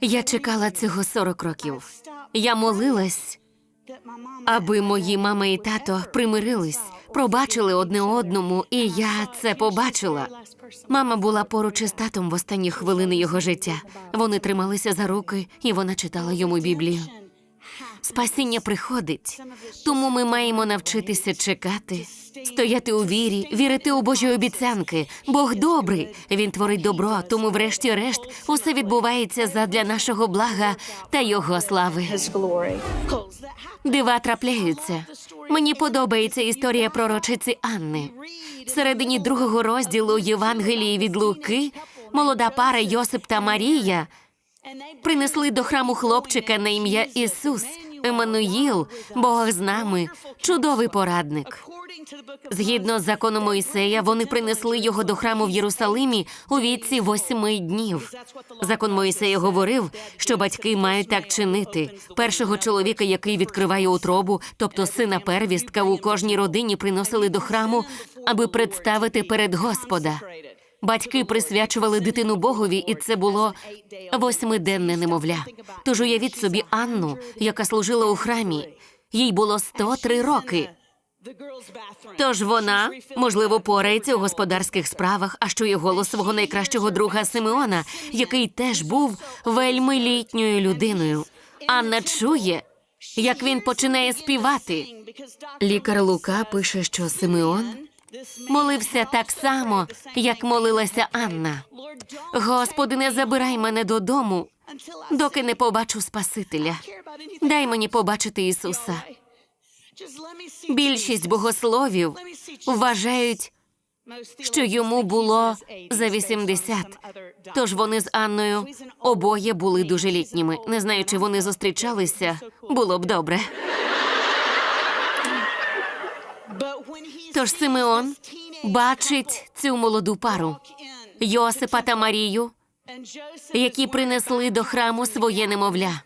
Я чекала цього 40 років. Я молилась, аби мої мама і тато примирились, пробачили одне одному, і я це побачила. Мама була поруч із татом в останні хвилини його життя. Вони трималися за руки, і вона читала йому Біблію. Спасіння приходить, тому ми маємо навчитися чекати, стояти у вірі, вірити у Божі обіцянки. Бог добрий, він творить добро, тому, врешті-решт, усе відбувається задля нашого блага та його слави. Дива трапляються. Мені подобається історія пророчиці Анни. Всередині другого розділу Євангелії від Луки молода пара Йосип та Марія принесли до храму хлопчика на ім'я Ісус, Еммануїл, Бог з нами, чудовий порадник. Згідно з законом Моїсея, вони принесли його до храму в Єрусалимі у віці восьми днів. Закон Моїсея говорив, що батьки мають так чинити. Першого чоловіка, який відкриває утробу, тобто сина первістка, у кожній родині приносили до храму, аби представити перед Господа. Батьки присвячували дитину Богові, і це було восьмиденне немовля. Тож уявіть собі Анну, яка служила у храмі. Їй було 103 роки. Тож вона, можливо, порається у господарських справах, а чує голос свого найкращого друга Симеона, який теж був вельми літньою людиною. Анна чує, як він починає співати. Лікар Лука пише, що Симеон молився так само, як молилася Анна. Господи, не забирай мене додому, доки не побачу Спасителя. Дай мені побачити Ісуса. Більшість богословів вважають, що йому було за 80. Тож вони з Анною обоє були дуже літніми. Не знаю, чи вони зустрічалися, було б добре. Тож Симеон бачить цю молоду пару Йосипа та Марію, які принесли до храму своє немовля.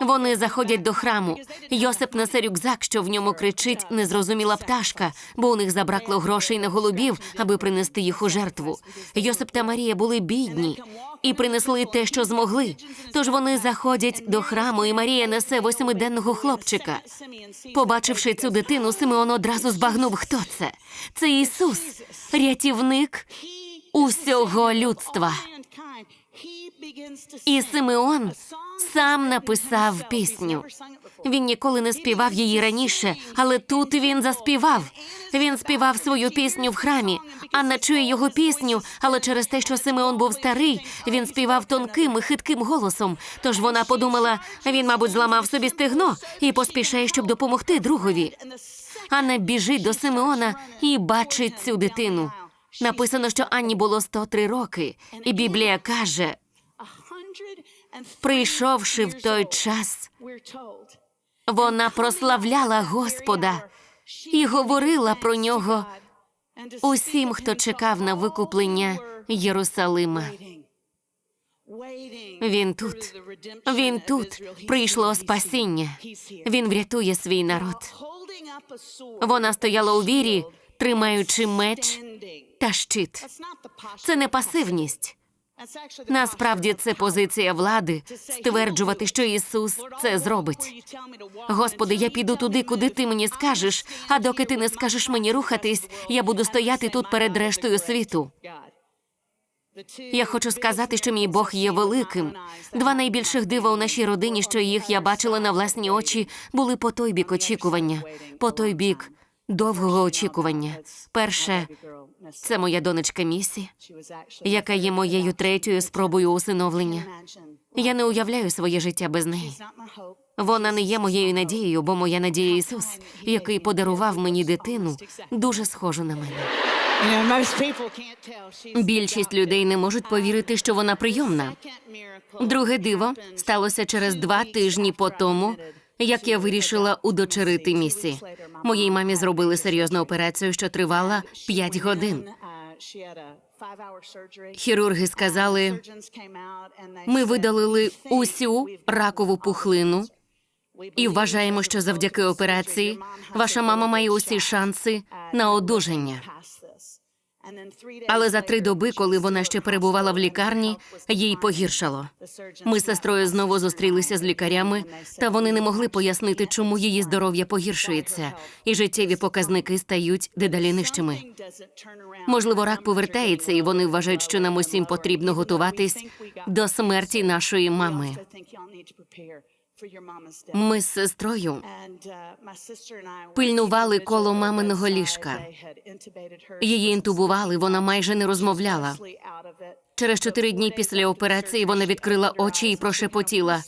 Вони заходять до храму. Йосип несе рюкзак, що в ньому кричить незрозуміла пташка, бо у них забракло грошей на голубів, аби принести їх у жертву. Йосип та Марія були бідні і принесли те, що змогли. Тож вони заходять до храму, і Марія несе восьмиденного хлопчика. Побачивши цю дитину, Симеон одразу збагнув, хто це. Це Ісус, рятівник усього людства. І Симеон сам написав пісню. Він ніколи не співав її раніше, але тут він заспівав. Він співав свою пісню в храмі. Анна чує його пісню, але через те, що Симеон був старий, він співав тонким і хитким голосом. Тож вона подумала, він, мабуть, зламав собі стегно і поспішає, щоб допомогти другові. Анна біжить до Симеона і бачить цю дитину. Написано, що Анні було 103 роки, і Біблія каже: прийшовши в той час, вона прославляла Господа і говорила про нього усім, хто чекав на викуплення Єрусалима. Він тут, він тут. Прийшло спасіння. Він врятує свій народ. Вона стояла у вірі, тримаючи меч та щит. Це не пасивність. Насправді це позиція влади стверджувати, що Ісус це зробить. Господи, я піду туди, куди ти мені скажеш. А доки ти не скажеш мені рухатись, я буду стояти тут перед рештою світу. Я хочу сказати, що мій Бог є великим. Два найбільших дива у нашій родині, що їх я бачила на власні очі, були по той бік очікування, по той бік довгого очікування. Перше це моя донечка Місі, яка є моєю третьою спробою усиновлення. Я не уявляю своє життя без неї. Вона не є моєю надією, бо моя надія Ісус, який подарував мені дитину, дуже схожу на мене. Більшість людей не можуть повірити, що вона прийомна. Друге диво сталося через два тижні по тому, як я вирішила удочерити місі. Моїй мамі зробили серйозну операцію, що тривала 5 годин. Хірурги сказали, ми видалили усю ракову пухлину і вважаємо, що завдяки операції ваша мама має усі шанси на одужання. Але за три доби, коли вона ще перебувала в лікарні, їй погіршало. Ми з сестрою знову зустрілися з лікарями, та вони не могли пояснити, чому її здоров'я погіршується, і життєві показники стають дедалі нижчими. Можливо, рак повертається, і вони вважають, що нам усім потрібно готуватись до смерті нашої мами. Ми з сестрою пильнували коло маминого ліжка. її інтубували, вона майже не розмовляла. Через чотири дні після операції вона відкрила очі і прошепотіла: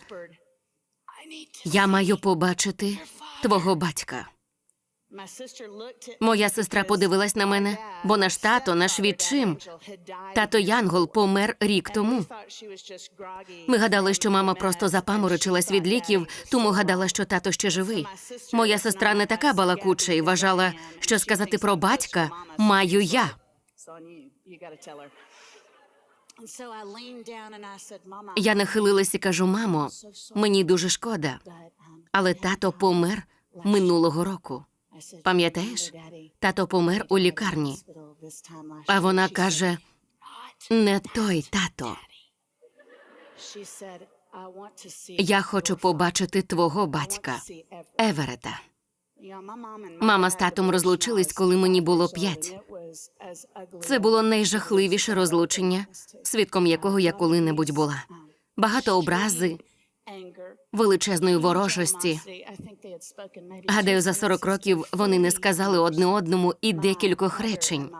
Я маю побачити твого батька. Моя сестра подивилась на мене, бо наш тато, наш відчим, тато Янгол помер рік тому. Ми гадали, що мама просто запаморочилась від ліків, тому гадала, що тато ще живий. Моя сестра не така балакуча і вважала, що сказати про батька маю я. Я нахилилась і кажу: мамо, мені дуже шкода, але тато помер минулого року. Пам'ятаєш? Тато помер у лікарні. А вона каже: не той тато. Я хочу побачити твого батька, Еверета. Мама з татом розлучились, коли мені було п'ять. Це було найжахливіше розлучення, свідком якого я коли-небудь була. Багато образи, величезної ворожості. Гадаю, за 40 років вони не сказали одне одному і декількох речень,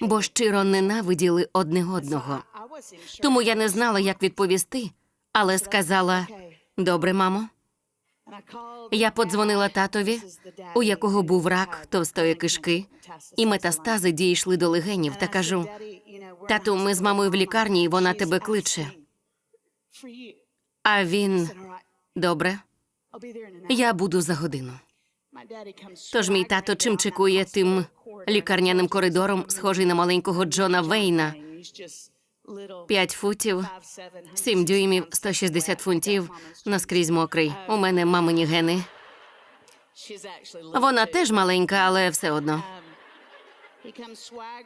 бо щиро ненавиділи одне одного. Тому я не знала, як відповісти, але сказала: добре, мамо. Я подзвонила татові, у якого був рак товстої кишки, і метастази дійшли до легенів, та кажу: тату, ми з мамою в лікарні, і вона тебе кличе. А він добре, я буду за годину. Тож мій тато чим чекує тим лікарняним коридором, схожий на маленького Джона Вейна. П'ять футів, сім дюймів, 160 фунтів, наскрізь мокрий. У мене мамині гени. Вона теж маленька, але все одно.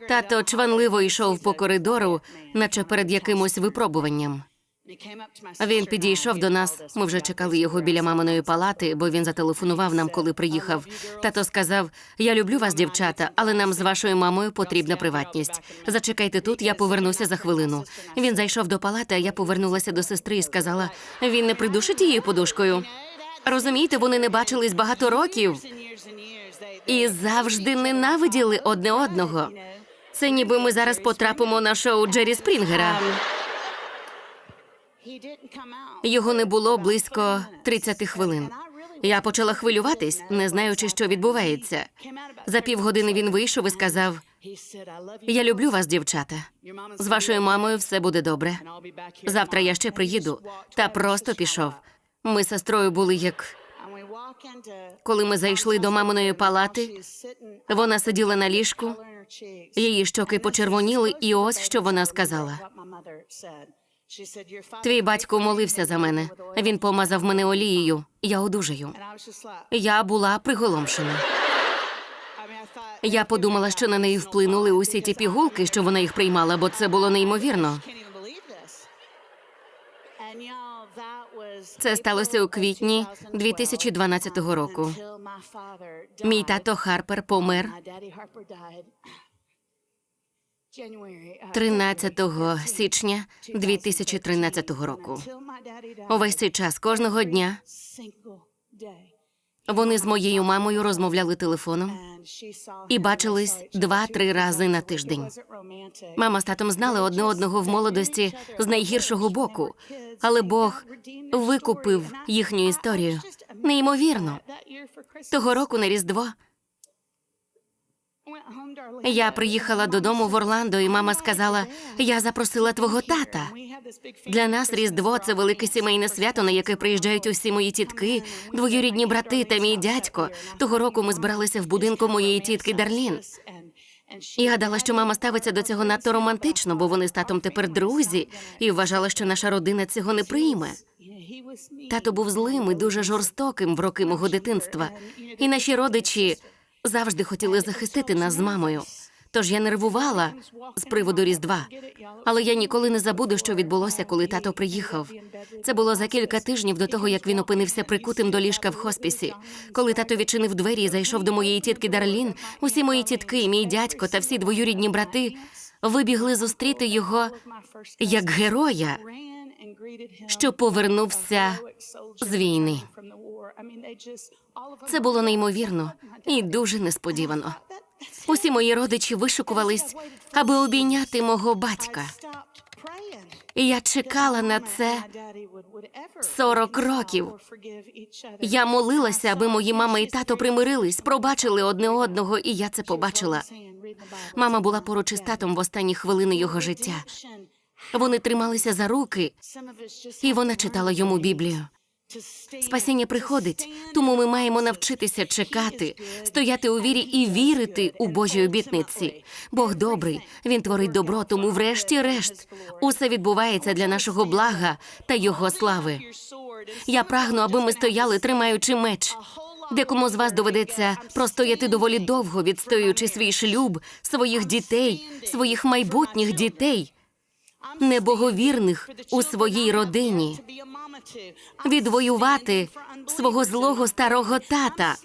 Тато чванливо йшов по коридору, наче перед якимось випробуванням. Він підійшов до нас. Ми вже чекали його біля маминої палати, бо він зателефонував нам, коли приїхав. Тато сказав: Я люблю вас, дівчата, але нам з вашою мамою потрібна приватність. Зачекайте тут, я повернуся за хвилину. Він зайшов до палати, а я повернулася до сестри і сказала: він не придушить її подушкою. Розумієте, вони не бачились багато років і завжди ненавиділи одне одного. Це ніби ми зараз потрапимо на шоу Джері Спрінгера. Його не було близько 30 хвилин. Я почала хвилюватись, не знаючи, що відбувається. За півгодини він вийшов і сказав: Я люблю вас, дівчата. З вашою мамою все буде добре. Завтра я ще приїду. Та просто пішов. Ми з сестрою були як коли ми зайшли до маминої палати. Вона сиділа на ліжку, її щоки почервоніли, і ось що вона сказала. Твій батько молився за мене. Він помазав мене олією. Я одужаю. Я була приголомшена. Я подумала, що на неї вплинули усі ті пігулки, що вона їх приймала, бо це було неймовірно. Це сталося у квітні 2012 року. Мій тато Харпер помер 13 січня 2013 року. Увесь цей час кожного дня вони з моєю мамою розмовляли телефоном і бачились два-три рази на тиждень. Мама з татом знали одне одного в молодості з найгіршого боку, але Бог викупив їхню історію. Неймовірно. Того року на Різдво я приїхала додому в Орландо, і мама сказала: Я запросила твого тата. Для нас Різдво це велике сімейне свято, на яке приїжджають усі мої тітки, двоюрідні брати та мій дядько. Того року ми збиралися в будинку моєї тітки Дарлін. Я гадала, що мама ставиться до цього надто романтично, бо вони з татом тепер друзі, і вважала, що наша родина цього не прийме. Тато був злим і дуже жорстоким в роки мого дитинства, і наші родичі завжди хотіли захистити нас з мамою. Тож я нервувала з приводу Різдва. Але я ніколи не забуду, що відбулося, коли тато приїхав. Це було за кілька тижнів до того, як він опинився прикутим до ліжка в хоспісі. Коли тато відчинив двері і зайшов до моєї тітки Дарлін, усі мої тітки, мій дядько та всі двоюрідні брати вибігли зустріти його як героя, що повернувся з війни. Це було неймовірно і дуже несподівано. Усі мої родичі вишукувались, аби обійняти мого батька. І я чекала на це 40 років. Я молилася, аби мої мама і тато примирились, пробачили одне одного, і я це побачила. Мама була поруч із татом в останні хвилини його життя. Вони трималися за руки, і вона читала йому Біблію. Спасіння приходить, тому ми маємо навчитися чекати, стояти у вірі і вірити у Божі обітниці. Бог добрий, він творить добро, тому, врешті-решт, усе відбувається для нашого блага та його слави. Я прагну, аби ми стояли, тримаючи меч. Декому з вас доведеться простояти доволі довго, відстоюючи свій шлюб, своїх дітей, своїх майбутніх дітей, небоговірних у своїй родині, відвоювати свого злого старого тата.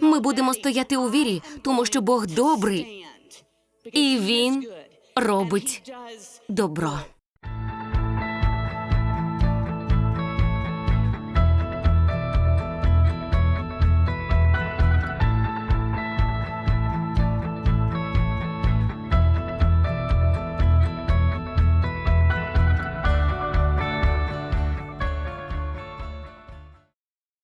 Ми будемо стояти у вірі, тому що Бог добрий, і він робить добро.